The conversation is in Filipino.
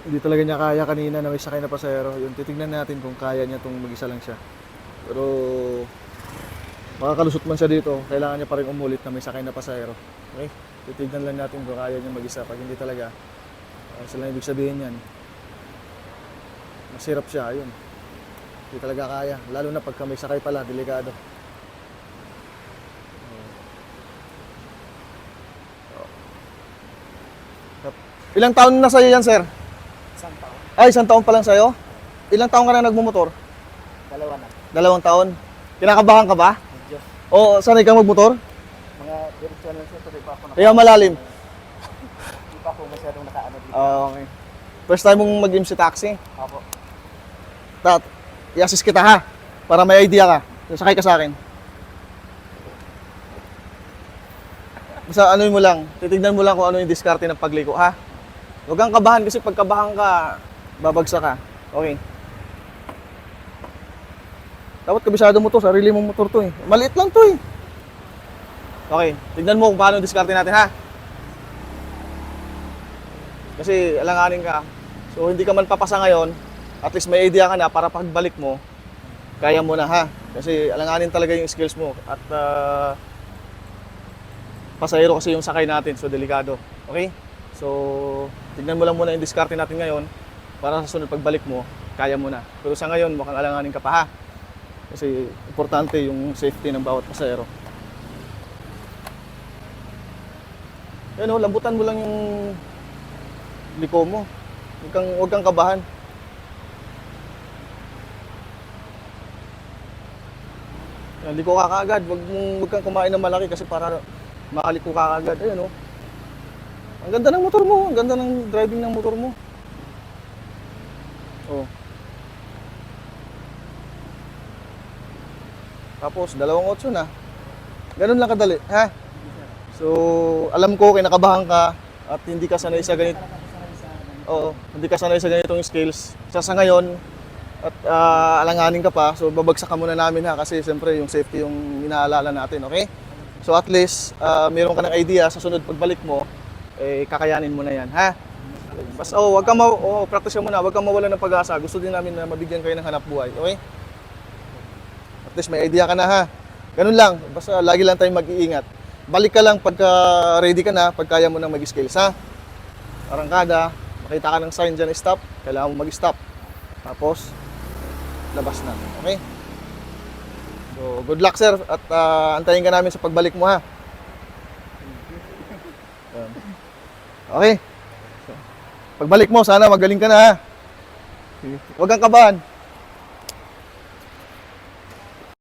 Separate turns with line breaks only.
Hindi talaga niya kaya kanina na may sakay na pasahero. Yun, titignan natin kung kaya niya itong mag-isa lang siya. Pero makakalusot man siya dito, kailangan niya pa rin umulit na may sakay na pasahero. Okay? Titignan lang natin kung kaya niya mag-isa. Pag hindi talaga, uh, sila ibig sabihin yan. Masirap siya, ayun. Hindi talaga kaya. Lalo na pagka may sakay pala, delikado. Ilang taon na sa'yo yan, sir? Ay, isang taon pa lang sa'yo? Ilang taon ka na nagmumotor?
Dalawa na.
Dalawang taon. Kinakabahan ka ba?
Medyo.
O sanay kang magmotor?
Mga direksyon lang siya. Tuloy pa ako
Kaya malalim.
Hindi pa ako masyadong nakaano dito.
Ah, okay. First time mong mag-MC taxi?
Apo.
Tat, i-assist kita ha. Para may idea ka. Sakay ka sa akin. Basta ano mo lang, titignan mo lang kung ano yung diskarte ng pagliko ha. Huwag kang kabahan kasi pag kabahan ka, babagsak ka. Okay. Dapat kabisado mo to, sarili mong motor to eh. Maliit lang to eh. Okay, tignan mo kung paano diskarte natin ha. Kasi alanganin ka. So hindi ka man papasa ngayon, at least may idea ka na para pagbalik mo, kaya mo na ha. Kasi alanganin talaga yung skills mo. At ah, pasahero kasi yung sakay natin, so delikado. Okay? So, tignan mo lang muna yung diskarte natin ngayon para sa sunod pagbalik mo, kaya mo na. Pero sa ngayon, mukhang alanganin ka pa ha. Kasi importante yung safety ng bawat pasahero. Yan o, lambutan mo lang yung liko mo. Huwag kang, huwag kang kabahan. Yan, liko ka kaagad. Huwag, mong, huwag kang kumain ng malaki kasi para makaliko ka kaagad. Ayan o. Ang ganda ng motor mo. Ang ganda ng driving ng motor mo. Oh. Tapos, dalawang otso na. Ganun lang kadali, ha? So, alam ko, kinakabahan ka at hindi ka sanay sa ganito. Oo, hindi ka sanay sa ganitong skills. Sa sa ngayon, at ah, alanganin ka pa, so babagsak ka muna namin ha kasi siyempre yung safety yung inaalala natin, okay? So at least, ah, meron ka ng idea sa sunod pagbalik mo, eh, kakayanin mo na yan, ha? Basta, oh, wag kang ma- oh, practice ka muna, wag kang mawala ng pag-asa. Gusto din namin na mabigyan kayo ng hanap buhay, okay? At least may idea ka na ha. Ganun lang, basta lagi lang tayong mag-iingat. Balik ka lang pagka ready ka na, pag kaya mo nang mag-skills ha. Arangkada, makita ka ng sign dyan, stop, kailangan mo mag-stop. Tapos, labas na. Okay? So, good luck sir at ah, antayin ka namin sa pagbalik mo ha. Okay. Pagbalik mo, sana magaling ka na. Huwag kang kabahan.